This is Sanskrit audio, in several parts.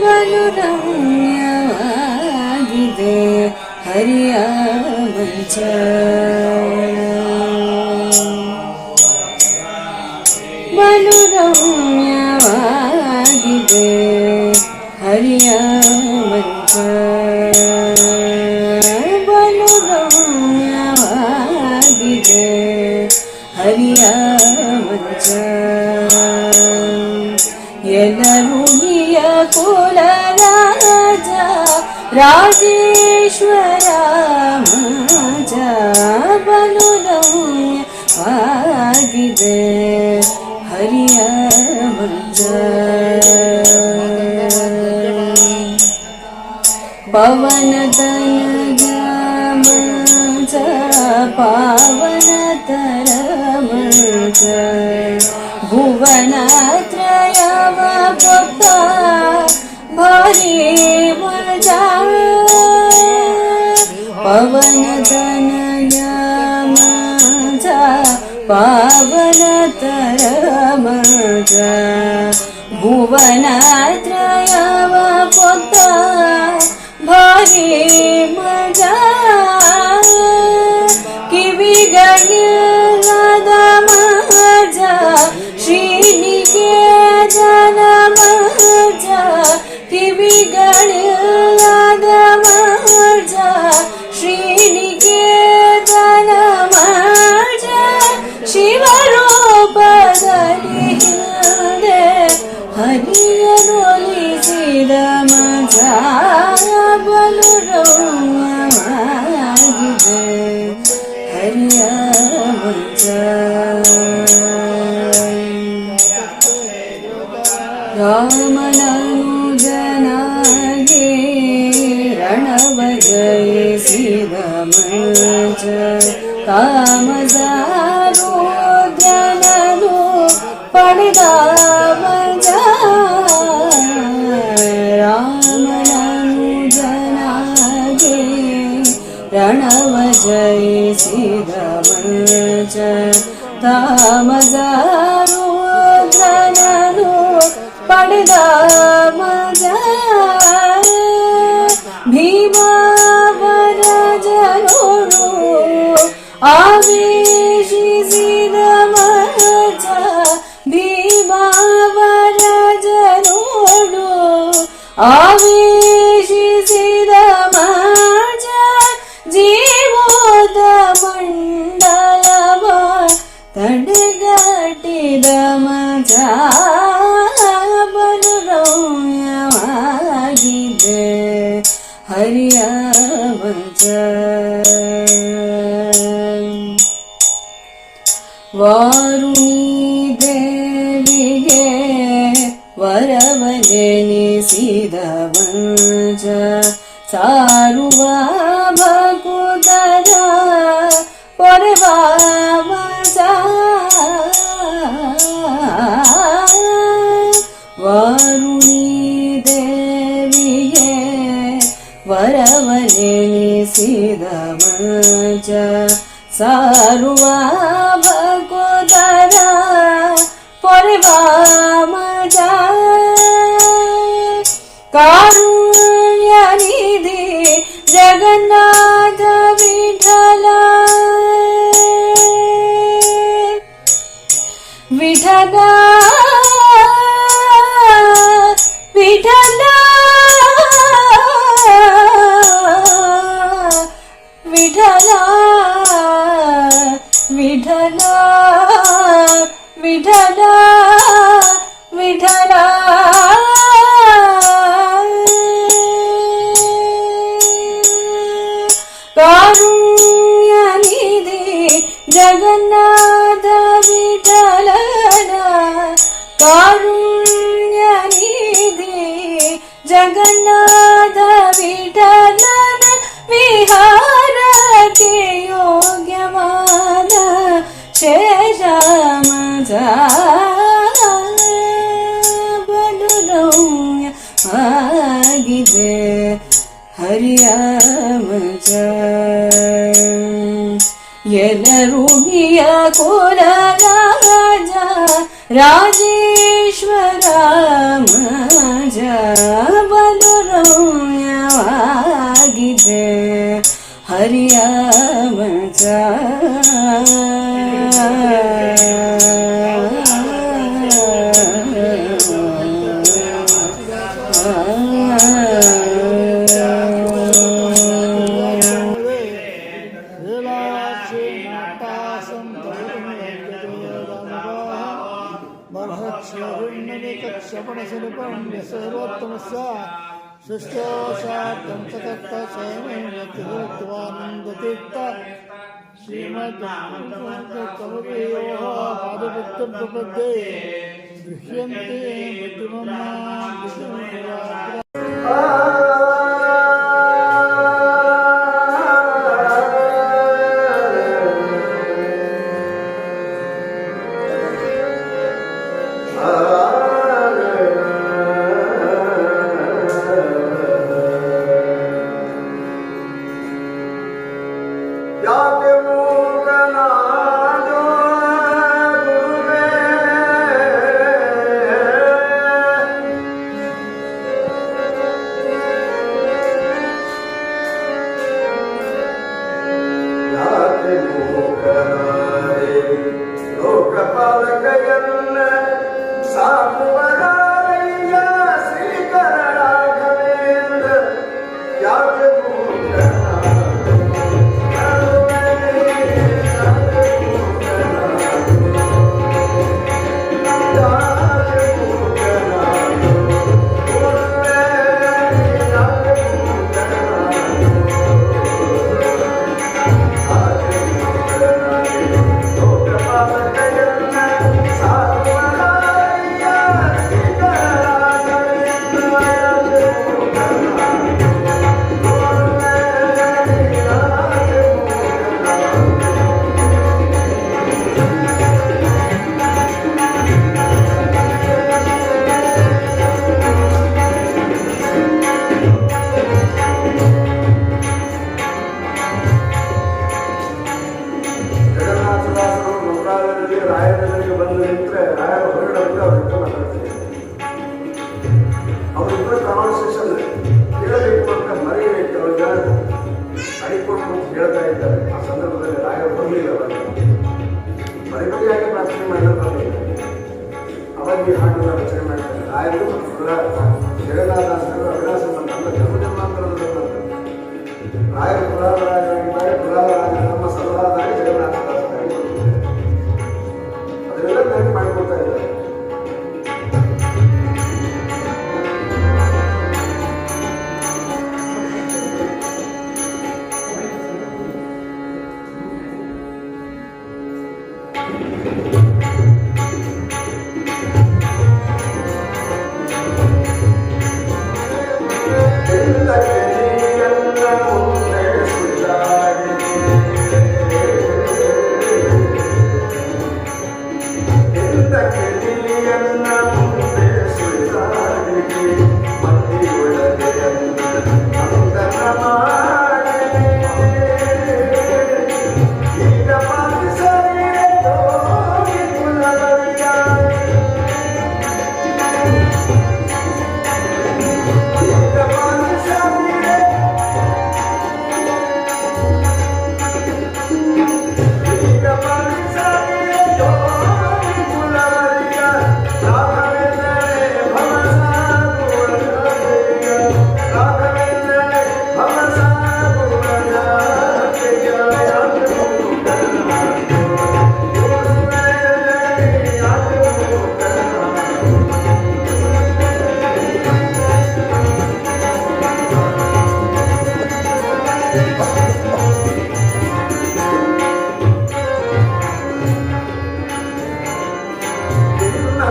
ಬಲು ರಮ್ಯವಾಗಿದೆ ಹರಿಯ ಮಂಚ ಬಲು ರಮ್ಯವಾಗಿದೆ ಹರಿಯ ಮಂಚ ರಾಜೇಶ್ವರ ಮಾಜ ಬಲು ರಮ್ಯವಾಗಿದೆ ಹರಿಯ ಮಂಚ ಪವನ ತನಗ ಮಂಚ ಪಾವನ ತರ ಮಂಚ ಭುವನ ತ್ರಯವ ಪೊತ್ತ ಭಾರಿ ಮಜ ಪವನ ತನಗ ಮಂಚ ಪಾವನ ತರ ಮಂಚ ಮಜ ಬಲು ರಮ್ಯವಾಗಿದೆ ಹರಿಯ ಮಜ ರಾಮನನುಜನಾಗೆ ರಣವ ಜಯಿಸಿದ ಮಜ ಕಾಮದಾರೋದ್ರನನು ಪಡೆದ प्रणव जय सिदवज तामजारो जनरो पडदामज भीमावर जनरो आवेशि सिदवज भीमावर जनरो आवेशि सिदमज ಜೀವೋದ ಮಂಡಲವ ತಡೆಗಟ್ಟಿದ ಮಜ ಬಲು ರಮ್ಯವಾಗಿದೆ ಹರಿಯ ಮಜ ವಾರುಣಿ ದೇವಿಗೆ ವರವನೆನಿಸಿದ ಮಂಜ ವಾರುಣಿ ದೇವಿಗೆ ವರವನೆನಿಸಿದ ಮಂಜ ಸಾರುವ ಭಕುತರ ಪೊರೆವ ಮಜ ಕಾರುಣ್ಯ ನಿಧಿ ಜಗನ್ನಾಥ ವಿಠಲ ವಿಠಲ ವಿಠಲ വിഠല വിഠല വിഠല കാരുണ്യനിധി ജഗന്നാഥ വിഠലന. കാരുണ്യനിധി ജഗന്നാഥ വിഠലന. വിഹാരത്തെ യോഗ്യമാന ശേഷമതാകിത് ഹരിയമജ എന്ന റുണിയ കുലരാജ ರಾಜೇಶ್ವರ ಬಲು ರಮ್ಯವಾಗಿದೆ ಹರಿಯ ಮಜ शिष्योषार्थं च तत्त्वनन्दतीर्थ श्रीमद्योः पादपुत्रं प्रपद्ये गृह्यन्ते बुद्धिमन्ना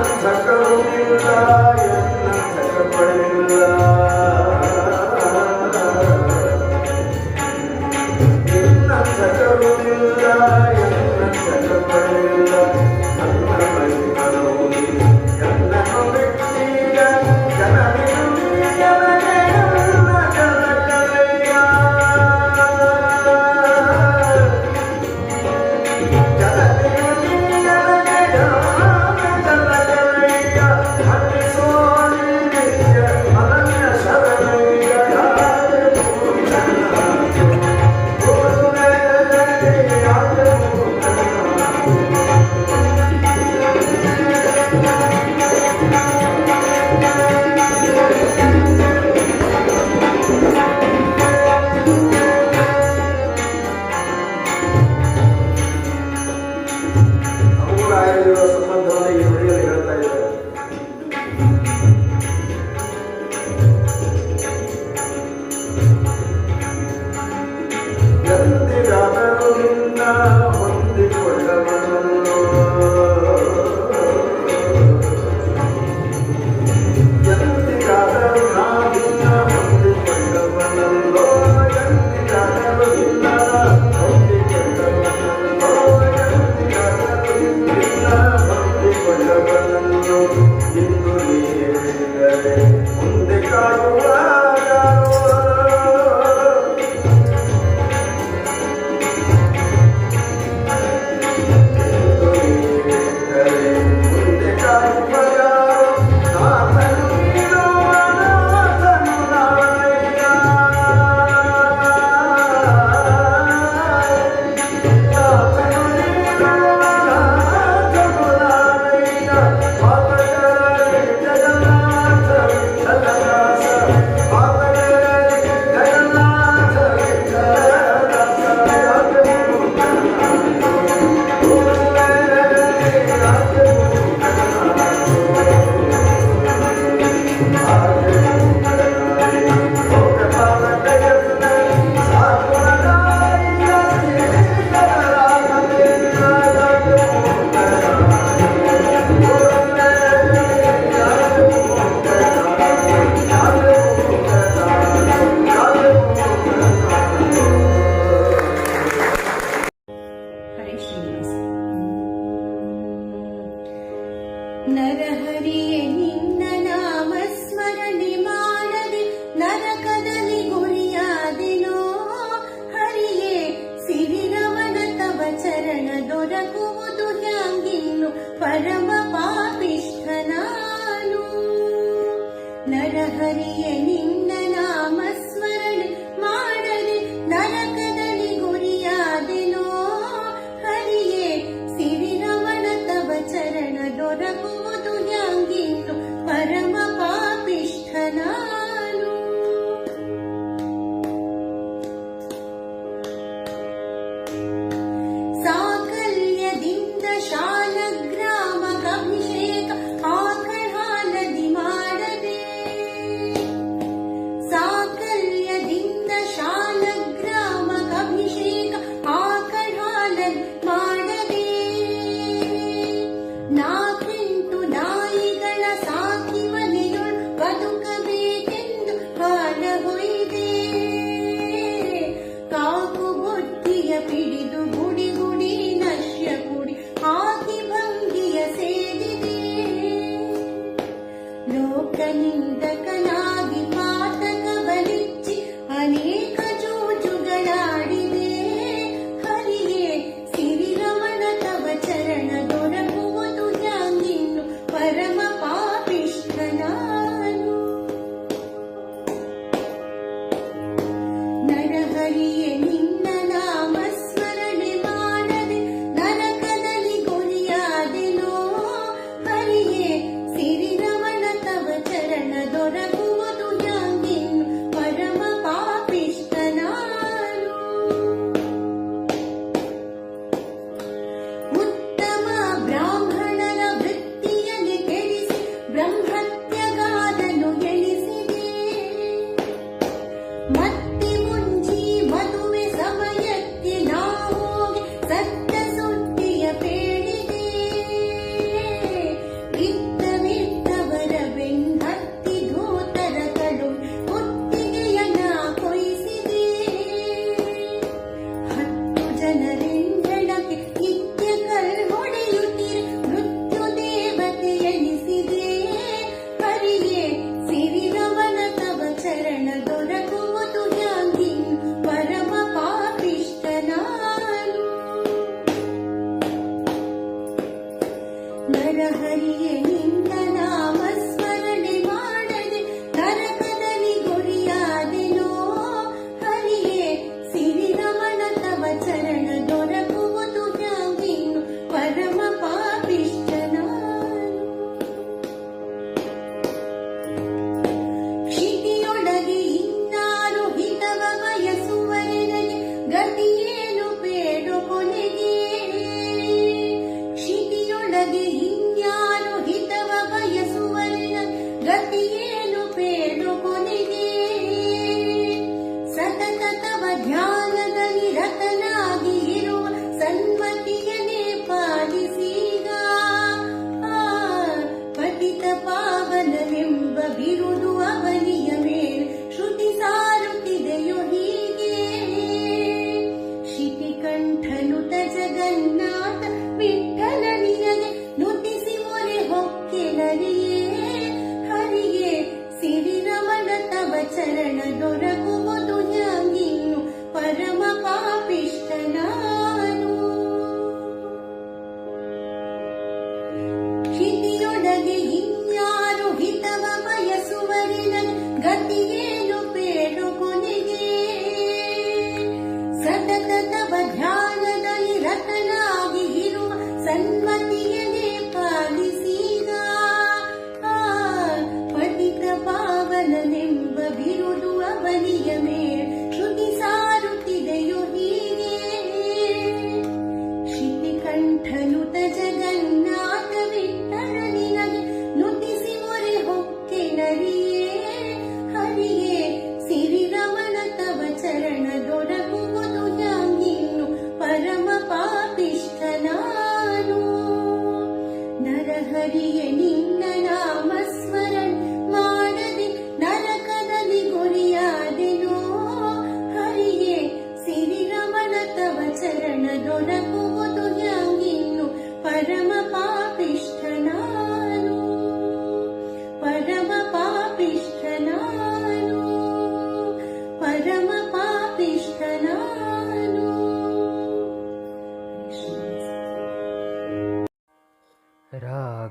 نتكر بالله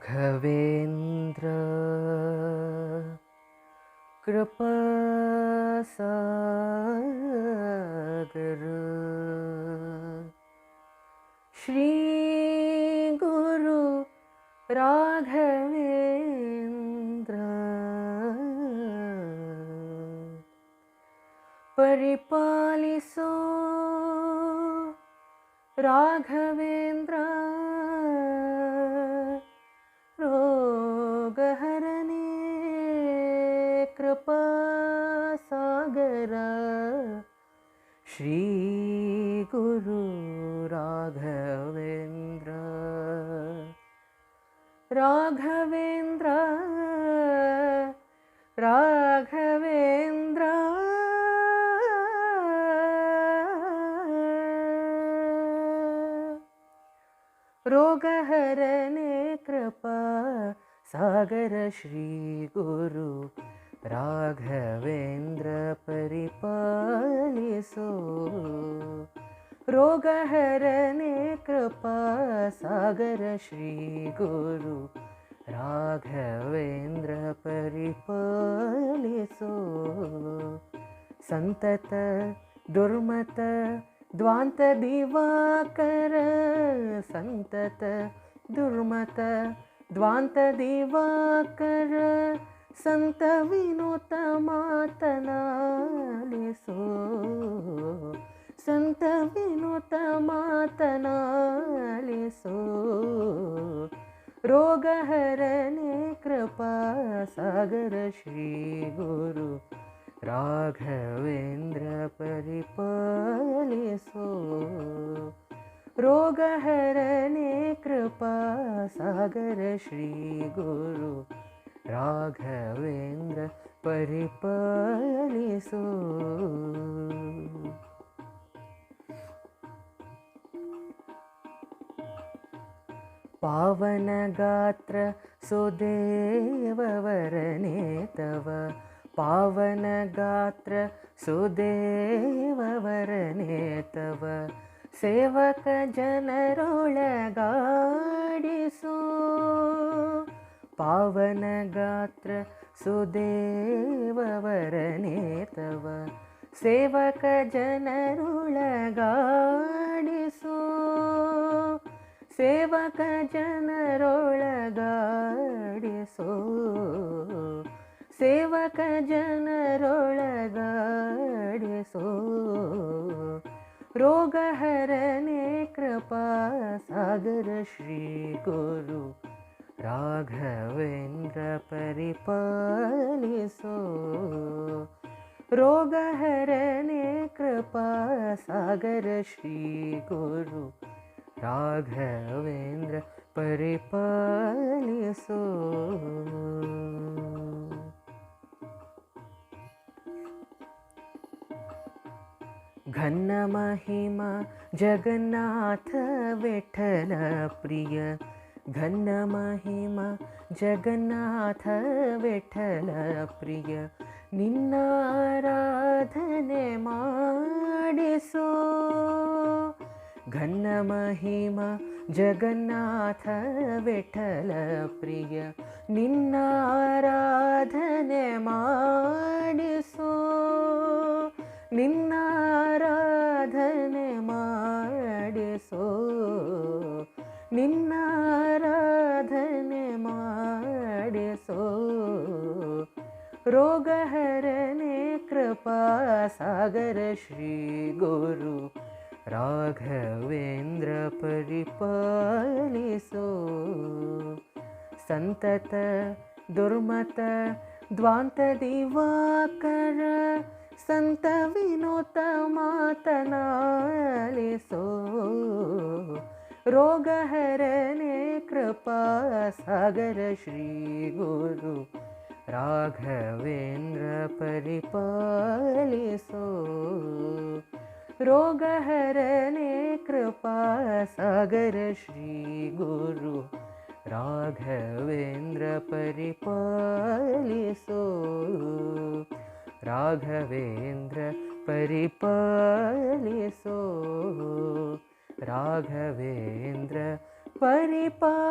राघवेन्द्र कृपासागर राघवेन्द्र राघवेन्द्र राघवेन्द्र रोगहरणे कृपा सागर श्रीगुरु राघवेन्द्र परिपालिसो रोगहरणे कृपा सागर श्रीगुरु राघवेन्द्र परिपालिसो। सन्तत दुर्मत ध्वान्त दिवाकर। सन्तत दुर्मत ध्वान्त दिवाकर। सन्त विनुत मातनालिसो सन्त विनुत मातनालिसो रोगहरणे कृपा सागर श्रीगुरु राघवेन्द्र परिपालिसो रोगहरणे कृपा सागर श्रीगुरु राघवेन्द्र परिपालिसो पावनगात्र सुदेववरणे तव पावनगात्र सुदेववरणे तव सेवक जनरोळगाडिसो पावनगात्र सुदेववरणे तव सेवक जनरुळगाडिसो ಸೇವಕ ಜನರೊಳಗಾಡಿಸೋ ಸೇವಕ ಜನರೊಳಗಾಡಿಸೋ ರೋಗಹರನೆ ಕೃಪಾ ಸಾಗರ ಶ್ರೀ ಗುರು ರಾಘವೇಂದ್ರ ಪರಿಪಾಲಿಸೋ ರೋಗಹರನೆ ಕೃಪಾ ಸಾಗರ ಶ್ರೀ ಗುರು राघवेन्द्र घन महिमा जगन्नाथ विठल प्रिय। घन जगन्नाथ विठल प्रिय। निन्ना ಘನ್ನ ಮಹಿಮ ಜಗನ್ನಾಥ ವಿಠಲ ಪ್ರಿಯ, ನಿನ್ನ ಆರಾಧನೆ ಮಾಡಿಸೋ. ನಿನ್ನ ಆರಾಧನೆ ಮಾಡಿಸೋ. ನಿನ್ನ ಆರಾಧನೆ ಮಾಡಿಸೋ. ರೋಗಹರನೆ ಕೃಪಾ ಸಾಗರ ಶ್ರೀ ಗುರು ರಾಘವೇಂದ್ರ ಪರಿಪಾಲಿಸೋ ಸಂತತ ದುರ್ಮತ ದ್ವಾಂತ ದಿವಾಕರ ಸಂತ ವಿನೋತ ಮಾತನಾಲಿಸೋ ರೋಗಹರನೆ ಕೃಪಾ ಸಾಗರ ಶ್ರೀ ಗುರು ರಾಘವೇಂದ್ರ रोगहरणे कृपा सगर श्रीगुरु राघवेन्द्र परिपलिषो राघवेन्द्र परिपलिषु राघवेन्द्र परिपालिसु।